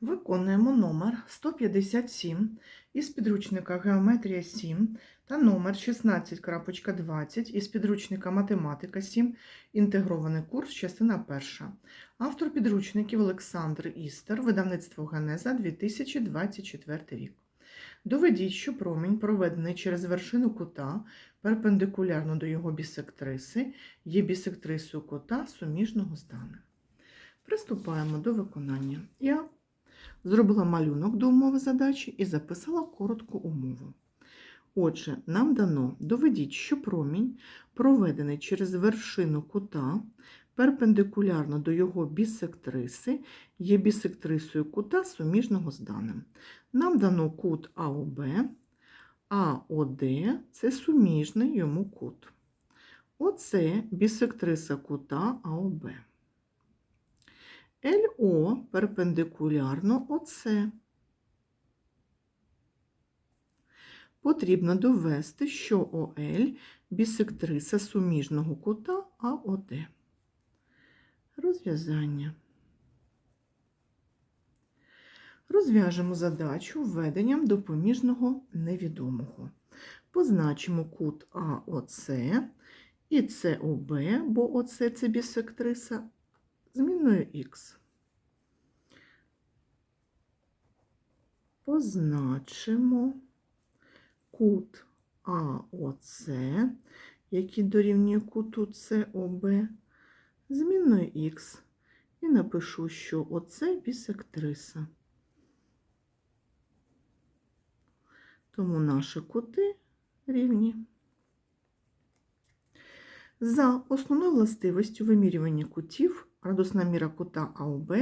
Виконуємо номер 157 із підручника Геометрія 7 та номер 16.20 із підручника Математика 7. Інтегрований курс, частина 1. Автор підручників Олександр Істер, видавництво Генеза 2024 рік. Доведіть, що промінь, проведений через вершину кута, перпендикулярно до його бісектриси, є бісектрисою кута суміжного даним. Приступаємо до виконання. Я зробила малюнок до умови задачі і записала коротку умову. Отже, нам дано доведіть, що промінь, проведений через вершину кута, перпендикулярно до його бісектриси, є бісектрисою кута суміжного з даним. Нам дано кут АОБ, АОД це суміжний йому кут. Оце бісектриса кута АОБ. ЛО перпендикулярно оце. Потрібно довести, що ОЛ бісектриса суміжного кута АОД. Розв'язання. Розв'яжемо задачу введенням допоміжного невідомого. Позначимо кут АОЦ і СОБ, бо ОЦ це бісектриса змінною х. Позначимо кут АОЦ, який дорівнює куту СОБ, змінною х. І напишу, що оце бісектриса. Тому наші кути рівні. За основною властивістю вимірювання кутів градусна міра кута АОБ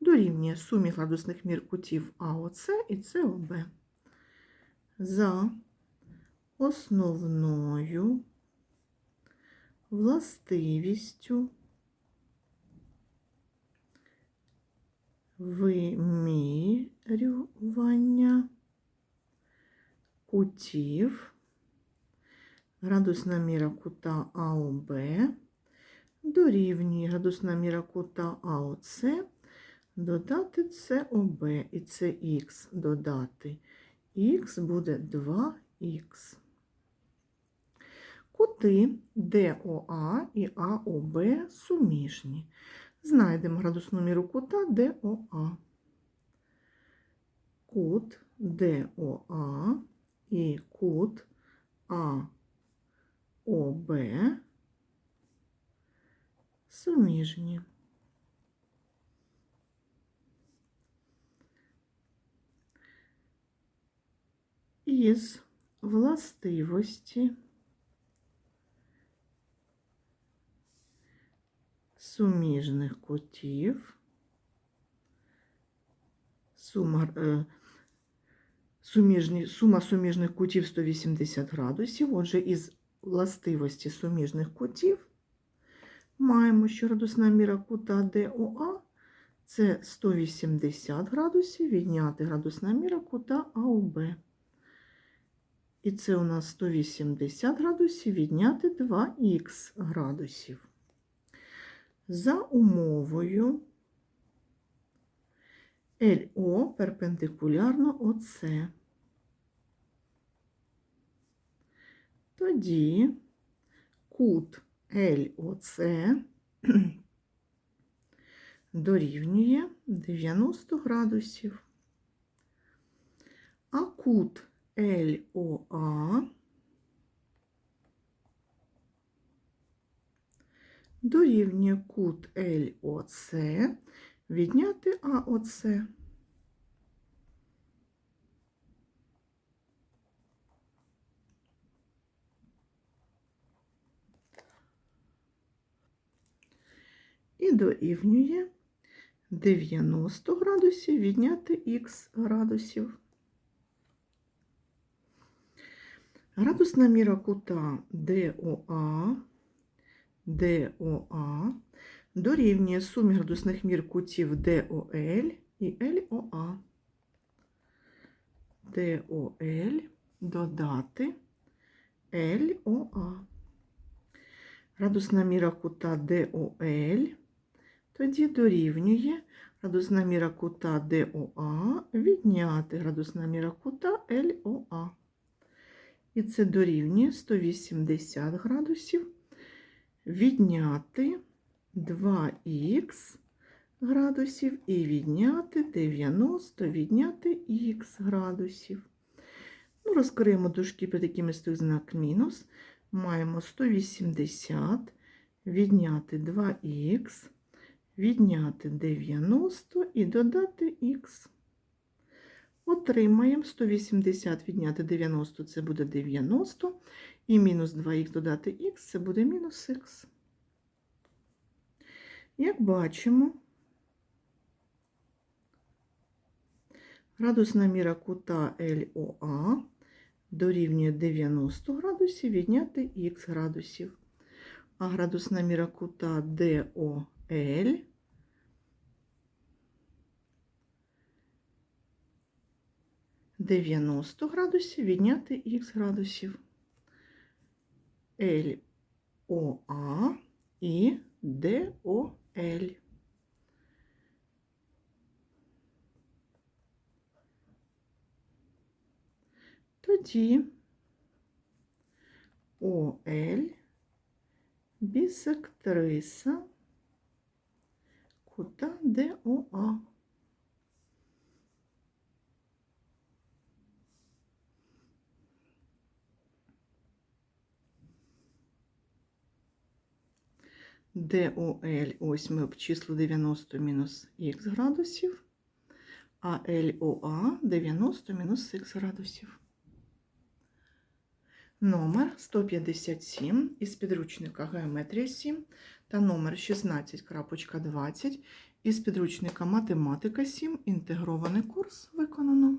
дорівнює сумі градусних мір кутів АОЦ і СОБ. За основною властивістю вимірювання кутів градусна міра кута АОБ дорівнює градусна міра кута АОЦ додати СОБ і ЦХ додати х буде 2х. Кути ДОА і АОБ суміжні. Знайдемо градусну міру кута ДОА. Кут ДОА і кут АОБ суміжні. Із властивості суміжних кутів сума, е, суміжні, сума суміжних кутів 180 градусів. Отже, із властивості суміжних кутів маємо, що градусна міра кута ДОА це 180 градусів, відняти градусна міра кута АОБ. І це у нас 180 градусів відняти 2х градусів. За умовою ЛО перпендикулярно ОЦ. Тоді кут ЛОЦ дорівнює 90 градусів, а кут ЛОА дорівнює кут ЛОЦ відняти АОЦ. І дорівнює 90 градусів відняти х градусів. Градусна міра кута ДОА, ДОА дорівнює сумі градусних мір кутів ДОЛ і ЛОА. ДОЛ додати ЛОА. Градусна міра кута ДОЛ тоді дорівнює Градусна міра кута ДОА відняти градусна міра кута ЛОА. І це дорівнює 180 градусів відняти 2х градусів і відняти 90, відняти х градусів. Ну, розкриємо дужки, під якими стоїть знак мінус. Маємо 180, відняти 2х, відняти 90 і додати х. Отримаємо 180 відняти 90, це буде 90, і мінус 2х додати х, це буде мінус х. Як бачимо, градусна міра кута ЛОА дорівнює 90 градусів відняти х градусів. А градусна міра кута ДОЛ Дев'яносто градусів відняти х градусів. ЛОА і ДОЛ. Тоді ОЛ бісектриса кута ДОА. ДОЛ, ось ми обчислили 90 мінус х градусів, а ЛОА 90 мінус х градусів. Номер 157 із підручника Геометрія 7 та номер 16.20 із підручника Математика 7. Інтегрований курс виконано.